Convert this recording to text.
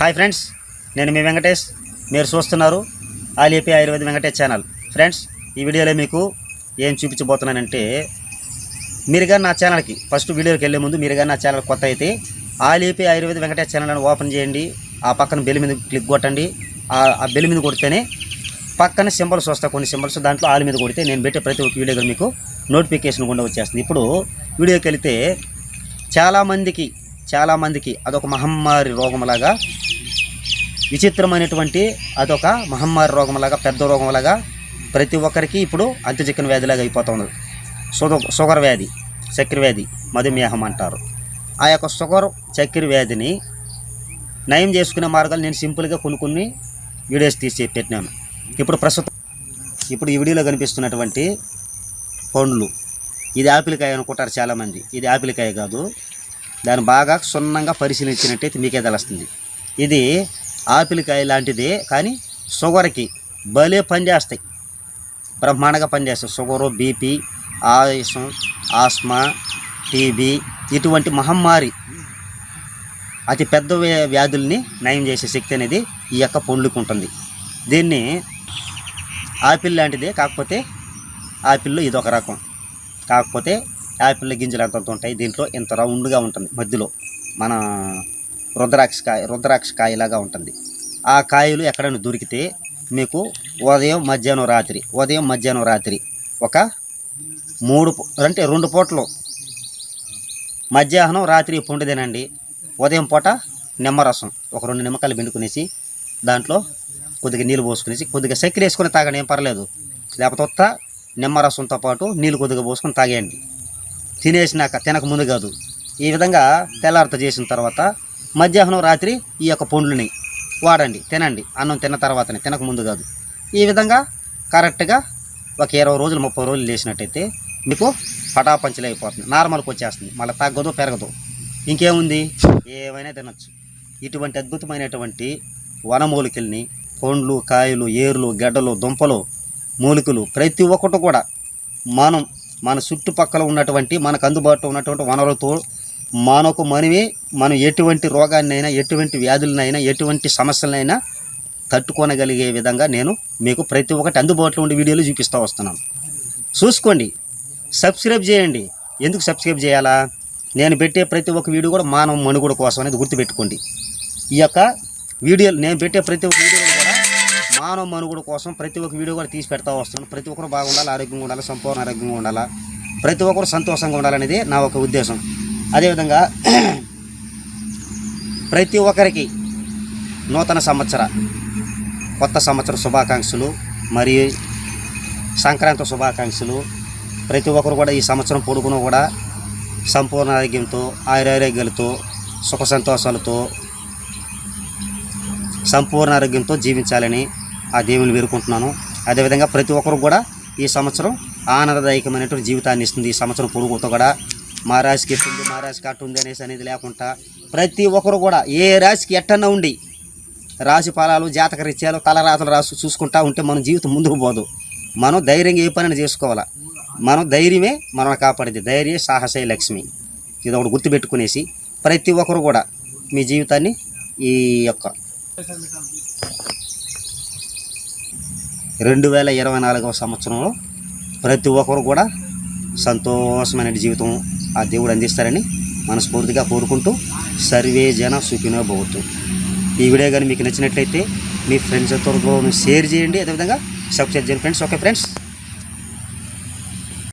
Hi friends నేను మీ వెంకటేష్. మీరు చూస్తున్నారు ఆలిపి ఆయుర్వేద వెంకటేష్ ఛానల్. ఫ్రెండ్స్ ఈ వీడియోలో మీకు ఏం చూపించబోతున్నానంటే మీరు కానీ నా ఛానల్కి ఫస్ట్ వీడియోకి వెళ్ళే ముందు మీరు కానీ నా ఛానల్ కొత్త అయితే ఆలిపి ఆయుర్వేద వెంకటేష్ ఛానల్ అని ఓపెన్ చేయండి. ఆ పక్కన బెల్ మీద క్లిక్ కొట్టండి. ఆ ఆ బెల్ మీద కొడితేనే పక్కన సింబల్స్ వస్తాయి. కొన్ని సింబల్స్ దాంట్లో ఆల్ మీద కొడితే నేను పెట్టే ప్రతి ఒక్క వీడియో మీకు నోటిఫికేషన్ కూడా వచ్చేస్తుంది. ఇప్పుడు వీడియోకి వెళితే చాలామందికి చాలామందికి అదొక మహమ్మారి రోగంలాగా విచిత్రమైనటువంటి అదొక మహమ్మారి రోగంలాగా పెద్ద రోగంలాగా ప్రతి ఒక్కరికి ఇప్పుడు అంత్యచిక్కన వ్యాధిలాగా అయిపోతుంది సుగ షుగర్ వ్యాధి చక్కెర వ్యాధి మధుమేహం అంటారు. ఆ యొక్క షుగర్ చక్కెర వ్యాధిని నయం చేసుకునే మార్గాలు నేను సింపుల్గా కొన్ని కొన్ని వీడియోస్ తీసి పెట్టినాను. ఇప్పుడు ప్రస్తుతం ఇప్పుడు ఈ వీడియోలో కనిపిస్తున్నటువంటి పండ్లు. ఇది ఆపిల్కాయ అనుకుంటారు చాలామంది. ఇది ఆపిల్కాయ కాదు. దాన్ని బాగా క్షుణ్ణంగా పరిశీలించినట్టయితే మీకే తెలుస్తుంది. ఇది ఆపిల్కాయ లాంటిదే కానీ షుగర్కి భలే పనిచేస్తాయి. బ్రహ్మాండంగా పనిచేస్తాయి. షుగరు బీపీ ఆయుసం ఆస్మా టీబీ ఇటువంటి మహమ్మారి అతి పెద్ద వ్యాధుల్ని నయం చేసే శక్తి అనేది ఈ యొక్క పండ్లకు ఉంటుంది. దీన్ని ఆపిల్ లాంటిదే కాకపోతే ఆపిల్లో ఇదొక రకం. కాకపోతే యాపిల్ గింజలు అంతంత ఉంటాయి? దీంట్లో ఇంత రౌండ్గా ఉంటుంది మధ్యలో. మన రుద్రాక్ష కాయ రుద్రాక్ష కాయలాగా ఉంటుంది. ఆ కాయలు ఎక్కడైనా దొరికితే మీకు ఉదయం మధ్యాహ్నం రాత్రి ఉదయం మధ్యాహ్నం రాత్రి ఒక మూడు అంటే రెండు పూటలు మధ్యాహ్నం రాత్రి పండు తినండి ఉదయం పూట నిమ్మరసం ఒక రెండు నిమ్మకాయలు పిండుకునేసి దాంట్లో కొద్దిగా నీళ్ళు పోసుకునేసి కొద్దిగా చక్కెర వేసుకుని తాగండి ఏం పర్లేదు. లేకపోతే ఉత్త నిమ్మరసంతో పాటు నీళ్ళు కొద్దిగా పోసుకొని తాగేయండి. తినేసినాక తినక ముందు కాదు. ఈ విధంగా తెల్లారత చేసిన తర్వాత మధ్యాహ్నం రాత్రి ఈ యొక్క పండ్లని వాడండి తినండి. అన్నం తిన్న తర్వాతనే తినక ముందు కాదు. ఈ విధంగా కరెక్ట్గా ఒక ఇరవై రోజులు ముప్పై రోజులు లేచినట్టయితే మీకు పటాపంచలు అయిపోతుంది నార్మల్కి వచ్చేస్తుంది. మళ్ళీ తగ్గదు పెరగదు. ఇంకేముంది? ఏమైనా తినచ్చు. ఇటువంటి అద్భుతమైనటువంటి వనమూలికల్ని పండ్లు కాయలు ఏర్లు గడ్డలు దుంపలు మూలికలు ప్రతి ఒక్కటి కూడా మనం మన చుట్టుపక్కల ఉన్నటువంటి మనకు అందుబాటులో ఉన్నటువంటి వనరులతో మనకు మనమే మనం ఎటువంటి రోగాన్నైనా ఎటువంటి వ్యాధులనైనా ఎటువంటి సమస్యలనైనా తట్టుకోనగలిగే విధంగా నేను మీకు ప్రతి ఒక్కటి అందుబాటులో ఉండే వీడియోలు చూపిస్తూ వస్తున్నాను. చూసుకోండి. సబ్స్క్రైబ్ చేయండి. ఎందుకు సబ్స్క్రైబ్ చేయాలా? నేను పెట్టే ప్రతి ఒక్క వీడియో కూడా మానవ మనుగడ కోసం అనేది గుర్తుపెట్టుకోండి. ఈ యొక్క వీడియోలు నేను పెట్టే ప్రతి ఒక్క వీడియోలు కూడా మానవ మనుగడ కోసం ప్రతి ఒక్క వీడియో కూడా తీసి పెడతా వస్తున్నాను. ప్రతి ఒక్కరు బాగుండాలి ఆరోగ్యంగా ఉండాలి సంపూర్ణ ఆరోగ్యంగా ఉండాలా ప్రతి ఒక్కరు సంతోషంగా ఉండాలనేది నా ఒక ఉద్దేశం. అదేవిధంగా ప్రతి ఒక్కరికి నూతన సంవత్సర కొత్త సంవత్సర శుభాకాంక్షలు మరియు సంక్రాంతి శుభాకాంక్షలు. ప్రతి ఒక్కరు కూడా ఈ సంవత్సరం పొడుగును కూడా సంపూర్ణ ఆరోగ్యంతో ఆయురారోగ్యాలతో సుఖ సంతోషాలతో సంపూర్ణ ఆరోగ్యంతో జీవించాలని ఆ దేవుని వేరుకుంటున్నాను అదేవిధంగా ప్రతి ఒక్కరు కూడా ఈ సంవత్సరం ఆనందదాయకమైనటువంటి జీవితాన్ని ఇస్తుంది. ఈ సంవత్సరం పొడుగుతో కూడా మా రాశికి ఎట్టుంది మా రాశికి అట్టుంది అనేసి అనేది లేకుండా ప్రతి ఒక్కరు కూడా ఏ రాశికి ఎట్టన్నా ఉండి రాశి ఫలాలు జాతక రీత్యాలు తలరాతలు రాసు చూసుకుంటా ఉంటే మన జీవితం ముందుకు పోదు. మనం ధైర్యంగా ఏ పనిని చేసుకోవాలా. మనం ధైర్యమే మనం కాపాడేది. ధైర్య సాహసే లక్ష్మి. ఇది ఒకటి గుర్తుపెట్టుకునేసి ప్రతి ఒక్కరు కూడా మీ జీవితాన్ని ఈ యొక్క రెండు వేల ఇరవై నాలుగవ సంవత్సరంలో ప్రతి ఒక్కరు కూడా సంతోషమైన జీవితం ఆ దేవుడు అందిస్తారని మనస్ఫూర్తిగా కోరుకుంటూ సర్వే జన సుఖినో భవతు. ఈ వీడియో కానీ మీకు నచ్చినట్లయితే మీ ఫ్రెండ్స్తో షేర్ చేయండి. అదేవిధంగా సబ్స్క్రైబ్ చేయండి ఫ్రెండ్స్ ఓకే ఫ్రెండ్స్